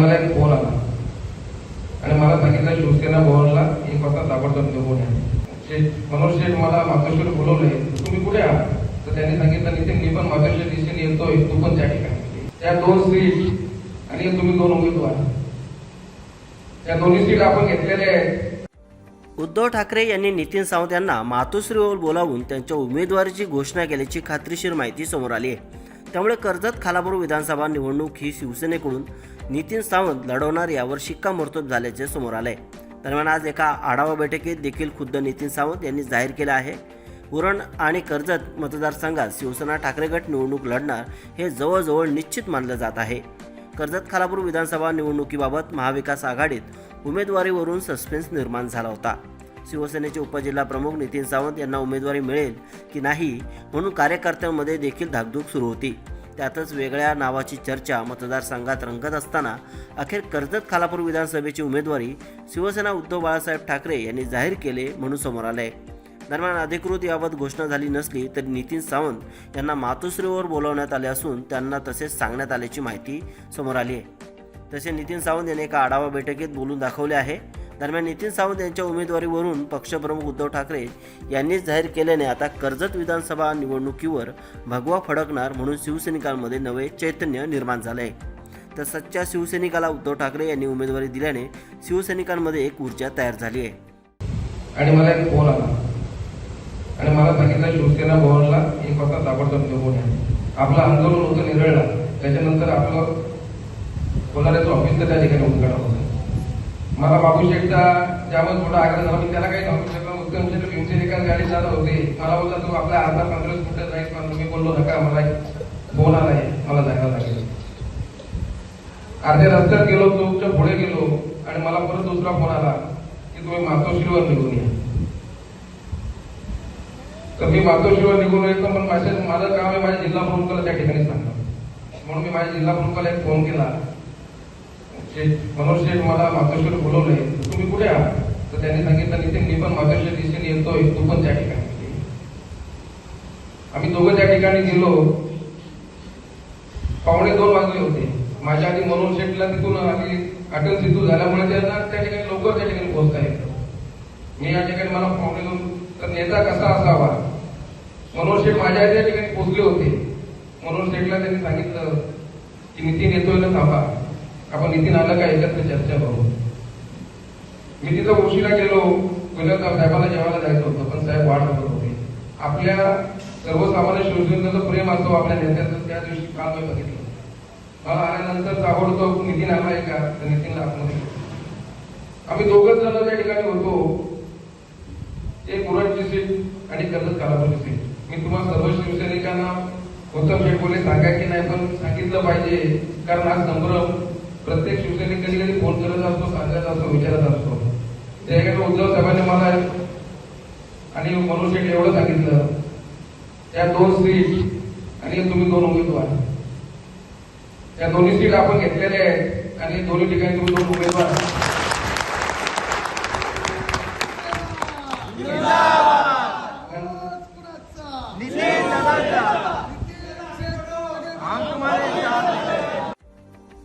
मला एक फोन आला. आणि मला सांगितलं शिवसेना भवनला एक वाजता ताबडतोब निघून या. शेठ मनोज शेठ मला मातोश्वर बोलवलंय तुम्ही कुठे आहात? तर त्यांनी सांगितलं नितीन मी पण मातोश्वर दिशेने येतोय तू पण त्या ठिकाणी त्या दोन सीट आणि तुम्ही दोन उमेदवार. त्या दोन्ही सीट आपण घेतलेल्या आहेत. उद्धव ठाकरे यांनी नितीन सावंत यांना मातोश्रीवर बोलावून त्यांच्या उमेदवारीची घोषणा केल्याची खात्रीशीर माहिती समोर आली आहे. त्यामुळे कर्जत खालापूर विधानसभा निवडणूक ही शिवसेनेकडून नितीन सावंत लढवणार यावर शिक्कामोर्तब झाल्याचे समोर आले दरम्यान आज एका आढावा बैठकीत देखील खुद्द नितीन सावंत यांनी जाहीर केलं आहे. उरण आणि कर्जत मतदारसंघात शिवसेना ठाकरे गट निवडणूक लढणार हे जवळजवळ निश्चित मानलं जात आहे. कर्जत खालापूर विधानसभा निवडणुकीबाबत महाविकास आघाडीत उमेदवारीवरून सस्पेन्स निर्माण झाला होता. शिवसेनेचे उपजिल्हा प्रमुख नितीन सावंत यांना उमेदवारी मिळेल की नाही म्हणून कार्यकर्त्यांमध्ये देखील धाकधूक सुरू होती. त्यातच वेगळ्या नावाची चर्चा मतदारसंघात रंगत असताना अखेर कर्जत खालापूर विधानसभेची उमेदवारी शिवसेना उद्धव बाळासाहेब ठाकरे यांनी जाहीर केले म्हणून समोर आले दरम्यान अधिकृत याबाबत घोषणा झाली नसली तरी नितीन सावंत यांना मातोश्रीवर बोलावण्यात आले असून त्यांना तसेच सांगण्यात आल्याची माहिती समोर आली आहे. तसे नितीन सावंत यांनी एका आढावा बैठकीत बोलून दाखवले आहे. दरम्यान नितीन सावंत यांच्या उमेदवारीवरून पक्षप्रमुख उद्धव ठाकरे यांनीच जाहीर केल्याने आता कर्जत विधानसभा निवडणुकीवर भगवा फडकणार म्हणून शिवसैनिकांमध्ये नवे चैतन्य निर्माण झाले. आहे तर सच्च्या शिवसैनिकाला उद्धव ठाकरे यांनी उमेदवारी दिल्याने शिवसैनिकांमध्ये एक ऊर्जा तयार झाली आहे. आणि मला एक फोन आला. आणि मला सांगितलं शिवसेना भवनला एक वाजता ताबडतोब निघून आहे आपलं आंदोलन होतं निरळला. त्याच्यानंतर आपलं कोणाऱ्याचं ऑफिसचं त्या ठिकाणी उद्घाटन होतं. मला बाबू शेठचा ज्यावेळेस मोठा आग्रह झाला मी त्याला काही सांगू शकलो उत्तम शेठ भीमसेनिका गाडी चालत होते. मला बोलला तू आपल्या आधार काँग्रेस कुठे नाही पण मी बोललो नका मला एक फोन आलाय मला जायला लागेल. अर्ध्या रस्त्यात गेलो चौकच्या पुढे गेलो आणि मला परत दुसरा फोन आला की तुम्ही मातोश्रीवर निघून या. तर मी मातोश्रीवर निघून येतो पण माझ्या माझं काम आहे माझ्या जिल्हा प्रमुखाला त्या ठिकाणी सांगणार म्हणून मी माझ्या जिल्हा प्रमुखाला एक फोन केला. जे मनोज शेठ मला मातोश्वर बोलवलंय तुम्ही कुठे आहात? तर त्यांनी सांगितलं नितीन मी पण मातोश्वर दिशेने येतोय तू पण त्या ठिकाणी आम्ही दोघं त्या ठिकाणी गेलो. पावणे दोन वाजले होते. माझ्या आधी मनोज शेठला तिथून आली अटल सिद्धू झाल्यामुळे त्यांना त्या ठिकाणी लवकर त्या ठिकाणी पोहोचता येतं. मी या ठिकाणी मला पावणे दोन तर नेता कसा असावा? मनोज शेठ माझ्या आधी त्या ठिकाणी पोहोचले होते. मनोज शेठला त्यांनी सांगितलं की नितीन येतोय ना थांबा. आपण नितीन आलं का एकत्र चर्चा करू? मी तिथं उशिरा गेलो गुन्हेगार साहेबाला जेवायला जायचं होतं पण साहेब वाट बघत होते. आपल्या सर्वसामान्य शिवसेनेचं प्रेम असतो आपल्या नेत्याचं त्या दिवशी काल मी बघितलं. मला आल्यानंतर ताबडतोब नितीन आला आहे का तर नितीनला आतमध्ये आम्ही दोघच जण त्या ठिकाणी होतो. एक उरणची सीट आणि कर्जत कालापूरची सीट. मी तुम्हाला सर्व शिवसैनिकांना उत्तम शेठ बोले सांगा की नाही पण सांगितलं पाहिजे कारण हा संभ्रम प्रत्येक शिवसैनिक कधी कधी फोन करत असतो सांगत असतो विचारत असतो. त्याकडे उद्धव साहेबांनी मला आणि मनोज शेठ एवढं सांगितलं त्या दोन सीट आणि तुम्ही दोन उमेदवार. त्या दोन्ही सीट आपण घेतलेल्या आहेत आणि दोन्ही ठिकाणी तुम्ही दोन उमेदवार.